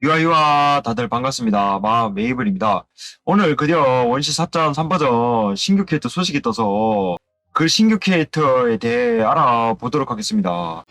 유아유아 다들 반갑습니다. 마 메이블입니다. 오늘 드디어 원시 4.3 버전 신규 캐릭터 소식이 떠서 그 신규 캐릭터에 대해 알아보도록 하겠습니다.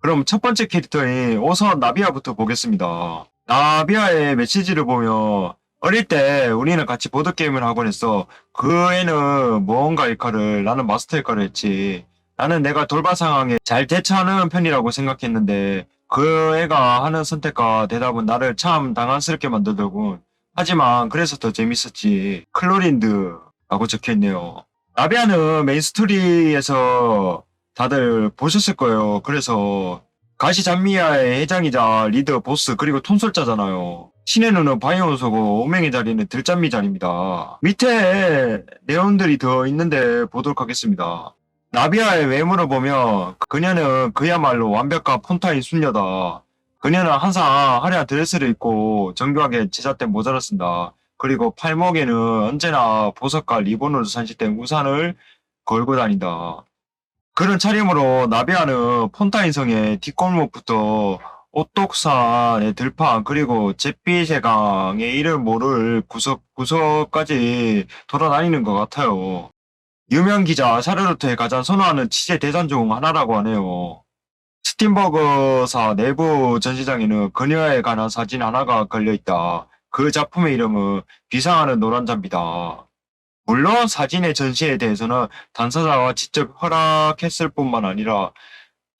그럼 첫 번째 캐릭터인 오선 나비아부터 보겠습니다. 나비아의 메시지를 보면 어릴 때 우리는 같이 보드게임을 하곤 했어. 그 애는 무언가 역할을 나는 마스터 역할을 했지. 나는 내가 돌발 상황에 잘 대처하는 편이라고 생각했는데 그 애가 하는 선택과 대답은 나를 참 당황스럽게 만들더군. 하지만 그래서 더 재밌었지. 클로린드라고 적혀있네요. 나비아는 메인 스토리에서 다들 보셨을 거예요. 그래서 가시 잔미아의 회장이자 리더 보스 그리고 톤솔자잖아요. 신의 눈은 바이오소고 오맹의 자리는 들짠미 자리입니다. 밑에 내용들이 더 있는데 보도록 하겠습니다. 나비아의 외모를 보면 그녀는 그야말로 완벽한 폰타인 순녀다. 그녀는 항상 화려한 드레스를 입고 정교하게 제작된 모자를 쓴다. 그리고 팔목에는 언제나 보석과 리본으로 산실된 우산을 걸고 다닌다. 그런 차림으로 나비아는 폰타인성의 뒷골목부터 오똑산의 들판 그리고 잿빛의 강의 이를 모를 구석 구석까지 돌아다니는 것 같아요. 유명 기자 샤르로트에 가장 선호하는 취재 대상 중 하나라고 하네요. 스팀버그사 내부 전시장에는 그녀에 관한 사진 하나가 걸려있다. 그 작품의 이름은 비상하는 노란 잠비다. 물론 사진의 전시에 대해서는 당사자가 직접 허락했을 뿐만 아니라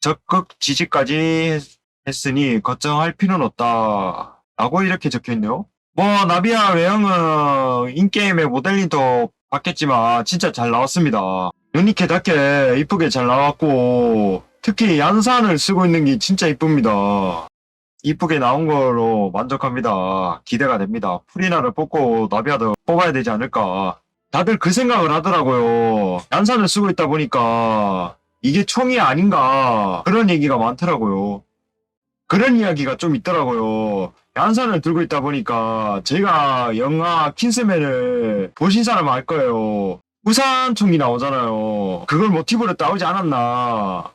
적극 지지까지 했, 했으니 걱정할 필요는 없다. 라고 이렇게 적혀있네요. 뭐 나비아 외형은 인게임의 모델링도 바뀌었지만 진짜 잘 나왔습니다. 유니케답게 이쁘게 잘 나왔고 특히 양산을 쓰고 있는 게 진짜 이쁩니다. 이쁘게 나온 거로 만족합니다. 기대가 됩니다. 프리나를 뽑고 나비아도 뽑아야 되지 않을까. 다들 그 생각을 하더라고요. 양산을 쓰고 있다 보니까 이게 총이 아닌가 그런 얘기가 많더라고요. 그런 이야기가 좀 있더라고요. 양산을 들고 있다 보니까 제가 영화 킨스맨을 보신 사람 알 거예요. 우산총이 나오잖아요. 그걸 모티브로 따오지 않았나.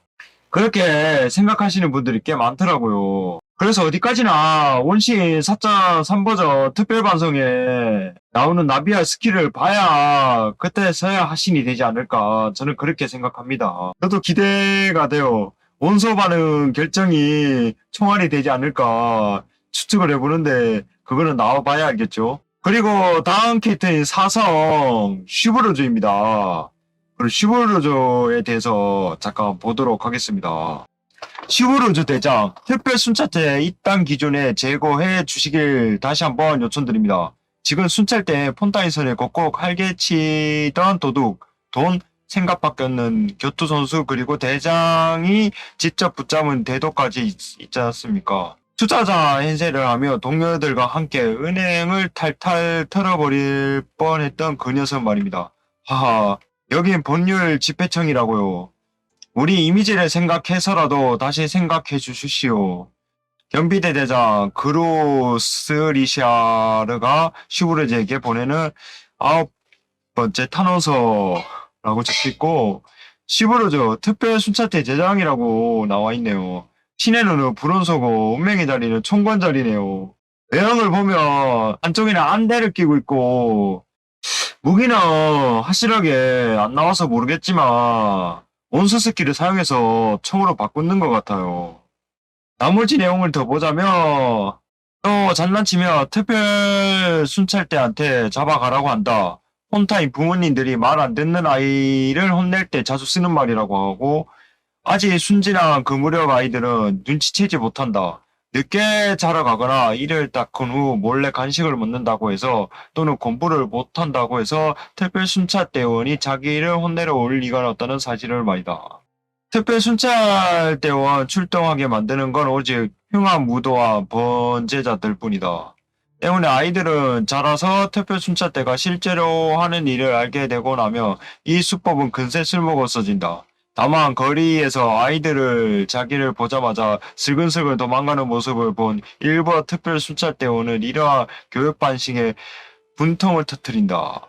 그렇게 생각하시는 분들이 꽤 많더라고요. 그래서 어디까지나 원신 4.3 버전 특별 반성에 나오는 나비아 스킬을 봐야 그때서야 하신이 되지 않을까 저는 그렇게 생각합니다. 저도 기대가 돼요. 원소 반응 결정이 총알이 되지 않을까 추측을 해보는데 그거는 나와봐야 알겠죠. 그리고 다음 캐릭터인 사성 슈브르조입니다. 그리고 슈브르조에 대해서 잠깐 보도록 하겠습니다. 슈브르조 대장 특별 순찰대 입당 기준에 제거해 주시길 다시 한번 요청드립니다. 지금 순찰 때 폰타인선에 꼭꼭 활개치던 도둑, 돈, 생각밖에 없는 교토선수 그리고 대장이 직접 붙잡은 대도까지 있, 있지 않습니까? 투자자 행세를 하며 동료들과 함께 은행을 탈탈 털어버릴 뻔했던 그 녀석 말입니다. 하하, 여긴 법률 집회청이라고요. 우리 이미지를 생각해서라도 다시 생각해 주십시오. 경비대 대장 그로스리샤르가 슈브르제에게 보내는 아홉 번째 탄원서라고 적혀있고 슈브르저 특별 순찰대 대장이라고 나와 있네요. 눈은 불온서고 운명의 자리는 총관 자리네요. 외형을 보면 한쪽에는 안대를 끼고 있고 무기는 확실하게 안 나와서 모르겠지만 온수 스킬을 사용해서 총으로 바꾸는 것 같아요. 나머지 내용을 더 보자면 또 장난치며 특별 순찰대한테 잡아가라고 한다. 폰타인 부모님들이 말 안 듣는 아이를 혼낼 때 자주 쓰는 말이라고 하고 아직 순진한 그 무렵 아이들은 눈치채지 못한다. 늦게 자러 가거나 일을 닦은 후 몰래 간식을 먹는다고 해서 또는 공부를 못한다고 해서 특별 순찰대원이 자기를 혼내러 올 리가 없다는 사실을 말이다. 특별 순찰대원 출동하게 만드는 건 오직 흉한 무도와 번제자들 뿐이다. 때문에 아이들은 자라서 특별 순찰대가 실제로 하는 일을 알게 되고 나면 이 수법은 근세 쓸모가 없어진다. 다만 거리에서 아이들을 자기를 보자마자 슬근슬근 도망가는 모습을 본 일부 특별 순찰대원은 이러한 교육 반식에 분통을 터뜨린다.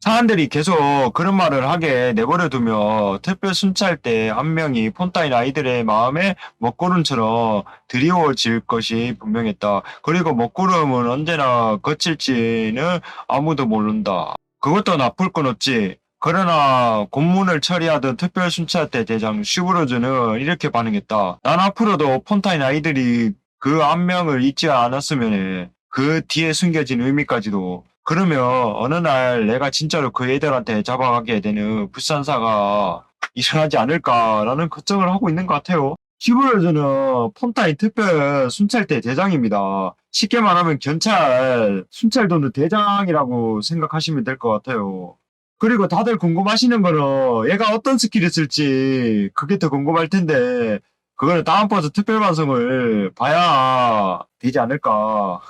사람들이 계속 그런 말을 하게 내버려두며 특별 순찰 때 한 명이 폰타인 아이들의 마음에 먹구름처럼 드리워질 것이 분명했다. 그리고 먹구름은 언제나 거칠지는 아무도 모른다. 그것도 나쁠 건 없지. 그러나 고문을 처리하던 특별 순찰대 대장 슈브로즈는 이렇게 반응했다. 난 앞으로도 폰타인 아이들이 그 안명을 잊지 않았으면 해. 그 뒤에 숨겨진 의미까지도. 그러면 어느 날 내가 진짜로 그 애들한테 잡아가게 되는 불산사가 일어나지 않을까라는 걱정을 하고 있는 것 같아요. 슈브로즈는 폰타인 특별 순찰대 대장입니다. 쉽게 말하면 경찰 순찰도는 대장이라고 생각하시면 될 것 같아요. 그리고 다들 궁금하시는 거는 얘가 어떤 스킬을 쓸지 그게 더 궁금할 텐데 그거는 다음 버스 특별 방송을 봐야 되지 않을까.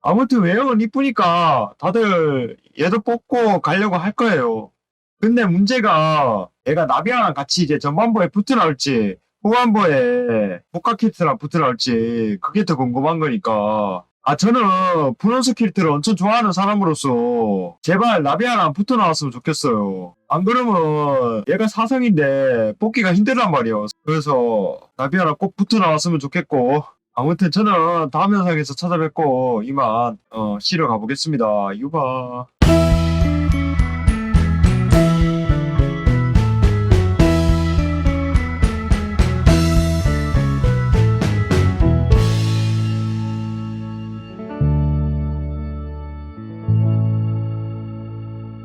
아무튼 외형은 이쁘니까 다들 얘도 뽑고 가려고 할 거예요. 근데 문제가 얘가 나비아랑 같이 이제 전반부에 붙어 나올지 후반부에 복카키트랑 붙어 나올지 그게 더 궁금한 거니까 아 저는 브론스 킬트를 엄청 좋아하는 사람으로서 제발 나비아랑 붙어 나왔으면 좋겠어요. 안 그러면 얘가 사성인데 뽑기가 힘들단 말이에요. 그래서 나비아랑 꼭 붙어 나왔으면 좋겠고 아무튼 저는 다음 영상에서 찾아뵙고 이만 어, 쉬러 가보겠습니다. 유바.